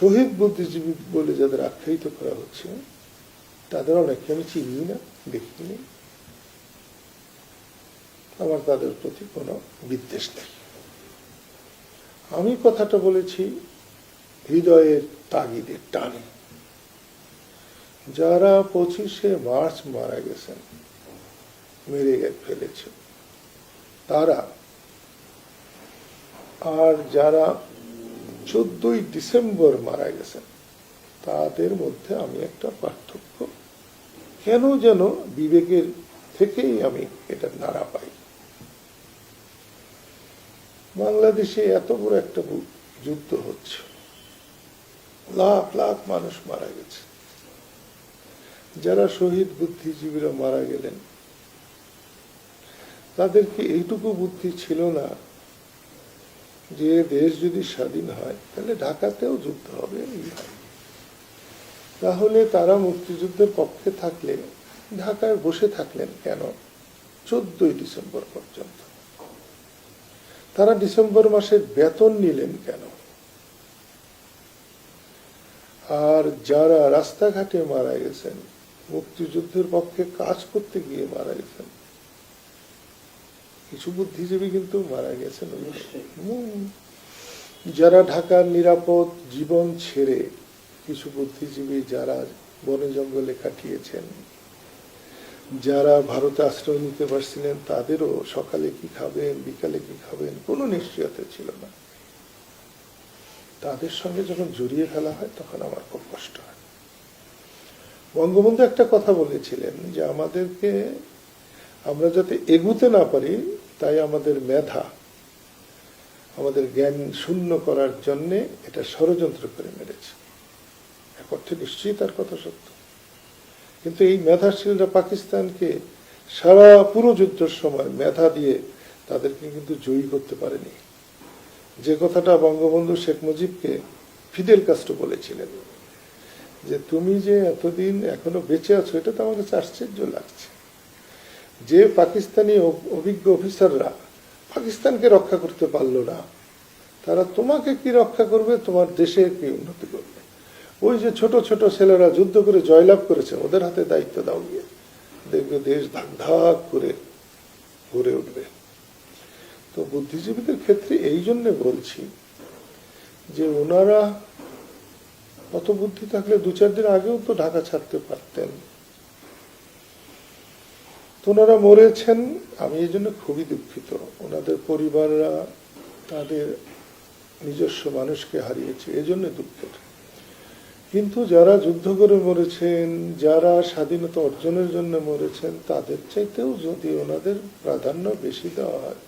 শহীদ বুদ্ধিজীবী বলে যাদের আখ্যায়িত করা হচ্ছে, তাদের অনেককে আমি চিনি না, দেখিনি। আমার তাদের প্রতি কোনো বিদ্বেষ নেই। আমি কথাটা বলেছি হৃদয়ের তাগিদের টানে। যারা পঁচিশে মার্চ মারা গেছেন, মেরে ফেলেছে, তারা আর যারা চোদ্দই ডিসেম্বর মারা গেছেন। তাদের মধ্যে আমি একটা পার্থক্য। কেন যেন বিবেকের থেকেই আমি এটা নাড়া পাই। বাংলাদেশে এত বড় একটা যুদ্ধ হচ্ছে। লাখ লাখ মানুষ মারা গেছে। যারা শহীদ বুদ্ধিজীবীরা মারা গেলেন, তাদেরকে এইটুকু বুদ্ধি ছিল না যে দেশ যদি স্বাধীন হয়, তাহলে ঢাকাতেও যুদ্ধ হবে। তাহলে তারা মুক্তিযুদ্ধের পক্ষে থাকলে, ঢাকায় বসে থাকলেন কেন? চোদ্দই ডিসেম্বর পর্যন্ত। তারা ডিসেম্বর মাসের বেতন নিলেন কেন? আর যারা রাস্তাঘাটে মারা গেছেন, মুক্তিযুদ্ধের পক্ষে কাজ করতে গিয়ে মারা গেছেন কিছু বুদ্ধিজীবী কিন্তু মারা গেছেন যারা ঢাকার নিরাপদ জীবন ছেড়ে কিছু বুদ্ধিজীবী যারা বনে জঙ্গলে কাটিয়েছেন, যারা ভারতে আশ্রয় নিতে পারছিলেন, তাদেরও সকালে কি খাবেন, বিকালে কি খাবেন কোনো নিশ্চয়তা ছিল না। তাদের সঙ্গে যখন জড়িয়ে ফেলা হয়, তখন আমার খুব কষ্ট হয়। বঙ্গবন্ধু একটা কথা বলেছিলেন যে, আমাদেরকে আমরা যাতে এগুতে না পারি তাই আমাদের মেধা, আমাদের জ্ঞান শূন্য করার জন্য এটা ষড়যন্ত্র করে মেরেছে। এক অর্থে নিশ্চয়ই তার কথা সত্য। কিন্তু এই মেধাশীলরা পাকিস্তানকে সারা পুরো যুদ্ধের সময় মেধা দিয়ে তাদেরকে কিন্তু জয়ী করতে পারেনি। যে কথাটা বঙ্গবন্ধু শেখ মুজিবকে ফিদেল কাস্ট্রো বলেছিলেন, যে তুমি যে এতদিন এখনও বেঁচে আছো, এটা তো আমার কাছে আশ্চর্য লাগছে। যে পাকিস্তানি অভিজ্ঞ অফিসাররা পাকিস্তানকে রক্ষা করতে পারল না, তারা তোমাকে কি রক্ষা করবে? তোমার দেশে কি উন্নতি করবে? ওই যে ছোট ছোট ছেলেরা যুদ্ধ করে জয়লাভ করেছে, ওদের হাতে দায়িত্ব দাও গিয়ে। দেখবে দেশ ধাক ধাক করে গড়ে উঠবে। তো বুদ্ধিজীবীদের ক্ষেত্রে এই জন্য বলছি যে ওনারা অত বুদ্ধি থাকলে দু চার দিন আগেও তো ঢাকা ছাড়তে পারতেন। ওনারা মরেছেন, আমি এই জন্য খুবই দুঃখিত। ওনাদের পরিবাররা তাদের নিজস্ব মানুষকে হারিয়েছে এজন্য জন্য দুঃখের কিন্তু যারা যুদ্ধ করে মরেছেন, যারা স্বাধীনতা অর্জনের জন্য মরেছেন, তাদের চাইতেও যদি ওনাদের প্রাধান্য বেশি দেওয়া হয়